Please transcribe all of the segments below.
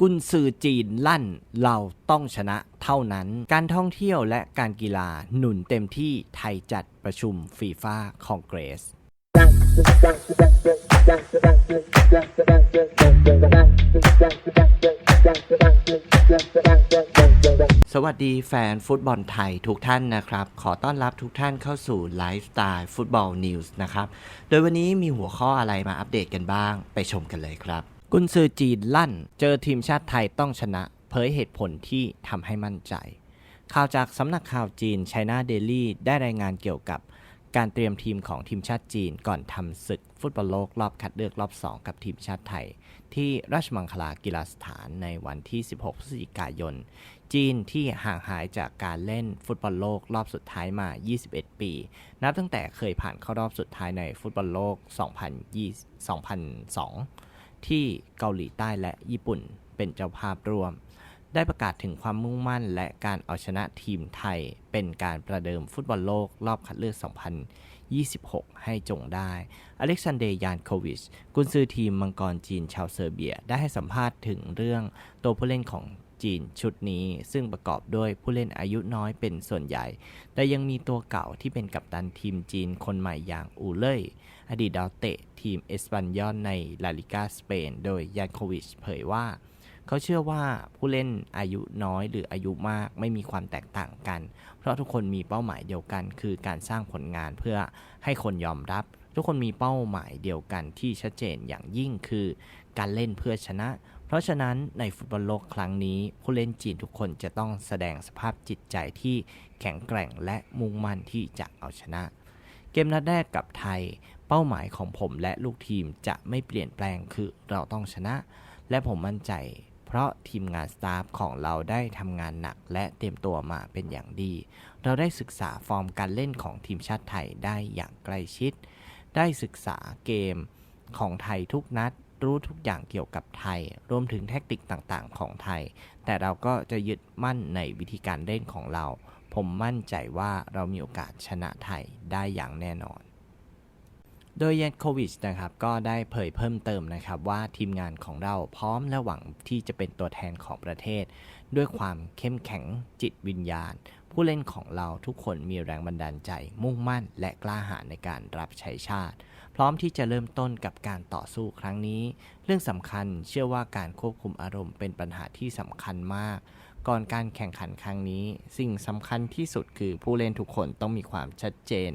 กุนซือจีนลั่นเราต้องชนะเท่านั้น การท่องเที่ยวและการกีฬาหนุนเต็มที่ไทยจัดประชุมฟีฟ่าคองเกรสสวัสดีแฟนฟุตบอลไทยทุกท่านนะครับ ขอต้อนรับทุกท่านเข้าสู่ไลฟ์สไตล์ฟุตบอลนิวส์นะครับ โดยวันนี้มีหัวข้ออะไรมาอัปเดตกันบ้าง ไปชมกันเลยครับ กุนซือจีนลั่น เจอทีมชาติไทยต้องชนะ เผยเหตุผลที่ทำให้มั่นใจ ข่าวจากสำนักข่าวจีน China Daily ได้รายงานเกี่ยวกับการเตรียมทีมของทีมชาติจีนก่อนทำศึกฟุตบอลโลกรอบคัดเลือกรอบ 2 กับทีมชาติไทย ที่ราชมังคลากีฬาสถานในวันที่ 16 พฤศจิกายน จีนที่ห่างหายจากการเล่นฟุตบอลโลกรอบสุดท้ายมา 21 ปี นับตั้งแต่เคยผ่านเข้ารอบสุดท้ายในฟุตบอลโลก 2020 2002 ที่เกาหลีใต้และญี่ปุ่นเป็นเจ้าภาพร่วม ได้ประกาศถึงความมุ่งมั่นและการเอาชนะทีมไทย เป็นการประเดิมฟุตบอลโลกรอบคัดเลือก 2026 ให้จงได้ อเล็กซานเดร์ยานโควิช กุนซือทีมมังกรจีนชาวเซอร์เบีย ได้ให้สัมภาษณ์ถึงเรื่องตัวผู้เล่นของ จีนชุดนี้ ซึ่งประกอบด้วยผู้เล่นอายุน้อยเป็นส่วนใหญ่ แต่ยังมีตัวเก่าที่เป็นกัปตันทีมจีนคนใหม่อย่างอูเล่ยอดีตดาวเตะทีมเอสปันยอนในลาลิกาสเปน โดยยานโควิชเผยว่า เขาเชื่อว่าผู้เล่นอายุน้อยหรืออายุมากไม่มีความแตกต่างกัน เพราะทุกคนมีเป้าหมายเดียวกัน คือการสร้างผลงานเพื่อให้คนยอมรับทุกคนมีเป้าหมายเดียวกันที่ชัดเจนอย่างยิ่งคือ การเล่นเพื่อชนะ ราะฉะนั้นในฟุตบอลโลกครั้งนี้ ผู้เล่นจีนทุกคนจะต้องแสดงสภาพจิตใจที่แข็งแกร่งและมุ่งมั่นที่จะเอาชนะ เกมนัดแรกกับไทย เป้าหมายของผมและลูกทีมจะไม่เปลี่ยนแปลงคือเราต้องชนะ และผมมั่นใจ เพราะทีมงานสตาฟของเราได้ทำงานหนักและเตรียมตัวมาเป็นอย่างดี เราได้ศึกษาฟอร์มการเล่นของทีมชาติไทยได้อย่างใกล้ชิด ได้ศึกษาเกมของไทยทุกนัด รู้ทุกอย่างเกี่ยวกับไทย รวมถึงแทคติกต่างๆ ของไทย แต่เราก็จะยึดมั่นในวิธีการเล่นของเรา ผมมั่นใจว่าเรามีโอกาสชนะไทยได้อย่างแน่นอน โดยเยนโควิชนะครับก็ได้เผยเพิ่มเติมนะครับว่าทีมงานของเราพร้อมและหวังที่จะเป็นตัวแทนของประเทศ ด้วยความเข้มแข็งจิตวิญญาณ ผู้เล่นของเราทุกคนมีแรงบันดาลใจ มุ่งมั่น และกล้าหาญในการรับใช้ชาติ พร้อมที่จะเริ่มต้นกับการต่อสู้ครั้งนี้ เรื่องสำคัญเชื่อว่าการควบคุมอารมณ์เป็นปัญหาที่สำคัญมาก ก่อนการแข่งขันครั้งนี้ สิ่งสำคัญที่สุดคือผู้เล่นทุกคนต้องมีความชัดเจน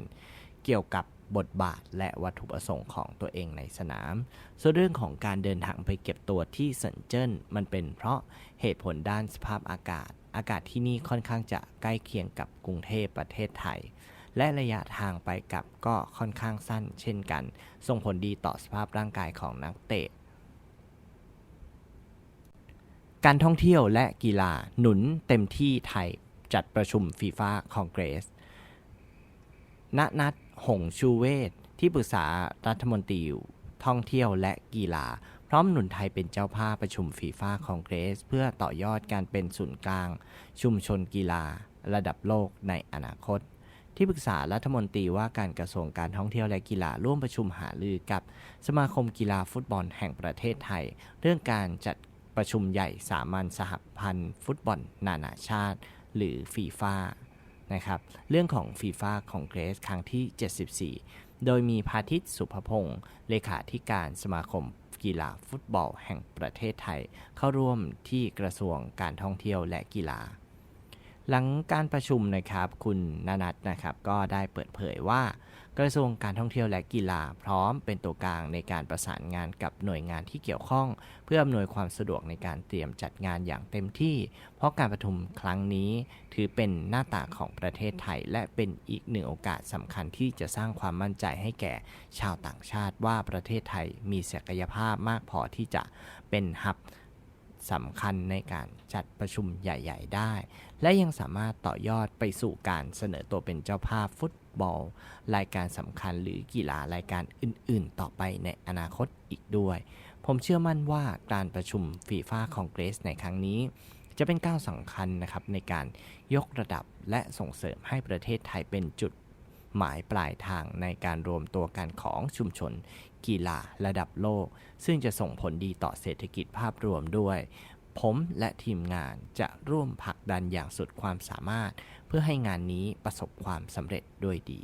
เกี่ยวกับบทบาทและวัตถุประสงค์ของตัวเองในสนาม ส่วนเรื่องของการเดินทางไปเก็บตัวที่เซินเจิ้นมันเป็นเพราะเหตุผลด้านสภาพอากาศ อากาศที่นี่ค่อนข้างจะใกล้เคียงกับกรุงเทพประเทศไทย และระยะทางไปกลับก็ค่อนข้างสั้นเช่นกัน ส่งผลดีต่อสภาพร่างกายของนักเตะ การท่องเที่ยวและกีฬาหนุนเต็มที่ไทยจัดประชุมฟีฟ่าคองเกรส ณ นัดหงชูเวศที่ปรึกษารัฐมนตรีท่องเที่ยวและกีฬา พร้อมหนุนไทยเป็นเจ้าภาพประชุมฟีฟ่าคองเกรส เพื่อต่อยอดการเป็นศูนย์กลาง ชุมชนกีฬา ระดับโลกในอนาคต ที่ปรึกษารัฐมนตรีว่าการกระทรวงการท่องเที่ยวและกีฬาร่วมประชุมหารือกับสมาคมกีฬาฟุตบอลแห่งประเทศไทย เรื่องการจัดประชุมใหญ่สามัญสหพันธ์ ฟุตบอล นานาชาติ หรือฟีฟ่านะครับเรื่องของฟีฟ่าคองเกรสครั้งที่ 74 โดยมีพาทิตสุภพงศ์เลขาธิการสมาคม กีฬาฟุตบอลแห่งประเทศไทย เข้าร่วมที่กระทรวงการท่องเที่ยวและกีฬา หลังการประชุมนะครับคุณนานัทนะครับก็ได้เปิดเผยว่า กระทรวงการท่องเที่ยวและกีฬาพร้อมเป็นตัวกลางในการประสานงานกับหน่วยงานที่เกี่ยวข้อง เพื่ออำนวยความสะดวกในการเตรียมจัดงานอย่างเต็มที่ เพราะการประชุมครั้งนี้ถือเป็นหน้าตาของประเทศไทย และเป็นอีกหนึ่งโอกาสสำคัญที่จะสร้างความมั่นใจให้แก่ชาวต่างชาติว่าประเทศไทยมีศักยภาพมากพอที่จะเป็นฮับสำคัญในการจัดประชุมใหญ่ ๆ ได้ และยังสามารถต่อยอดไปสู่การเสนอตัวเป็นเจ้าภาพฟุต บอล รายการสำคัญหรือกีฬารายการอื่น ๆ ต่อไปในอนาคตอีกด้วย ผมเชื่อมั่นว่าการประชุมฟีฟ่าคองเกรสในครั้งนี้ จะเป็นก้าวสำคัญนะครับในการยกระดับและส่งเสริมให้ประเทศไทยเป็นจุดหมายปลายทางในการรวมตัวกันของชุมชน กีฬาระดับโลก ซึ่งจะส่งผลดีต่อเศรษฐกิจภาพรวมด้วย ผมและทีมงานจะร่วมผลักดันอย่างสุดความสามารถ เพื่อให้งานนี้ประสบความสำเร็จด้วยดี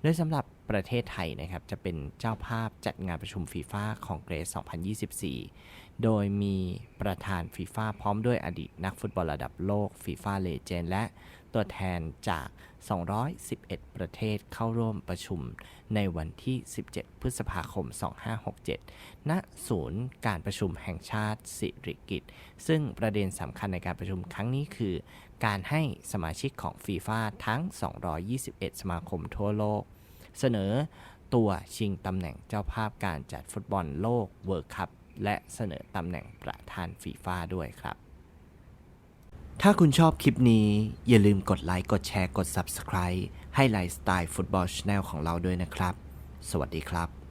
โดยสำหรับประเทศไทยนะครับจะเป็นเจ้าภาพจัดงานประชุมฟีฟ่าคองเกรส2024 โดยมีประธานฟีฟ่าพร้อมด้วยอดีตนักฟุตบอลระดับโลกฟีฟ่าเลเจนและตัวแทนจาก 211 ประเทศเข้าร่วมประชุมในวันที่ 17 พฤษภาคม 2567 ณ ศูนย์การประชุมแห่งชาติสิริกิตซึ่งประเด็นสำคัญในการประชุมครั้งนี้คือ การให้สมาชิกของฟีฟ่าทั้ง 221 สมาคมทั่วโลก เสนอตัวชิงตำแหน่งเจ้าภาพการจัดฟุตบอลโลกเวิร์คัพ และเสนอตำแหน่งประธานฟีฟ่าด้วยครับ ถ้าคุณชอบคลิปนี้ อย่าลืมกดไลค์ กดแชร์ กด Subscribe ให้ไลฟ์สไตล์ฟุตบอลชาแนลของเราด้วยนะครับ สวัสดีครับ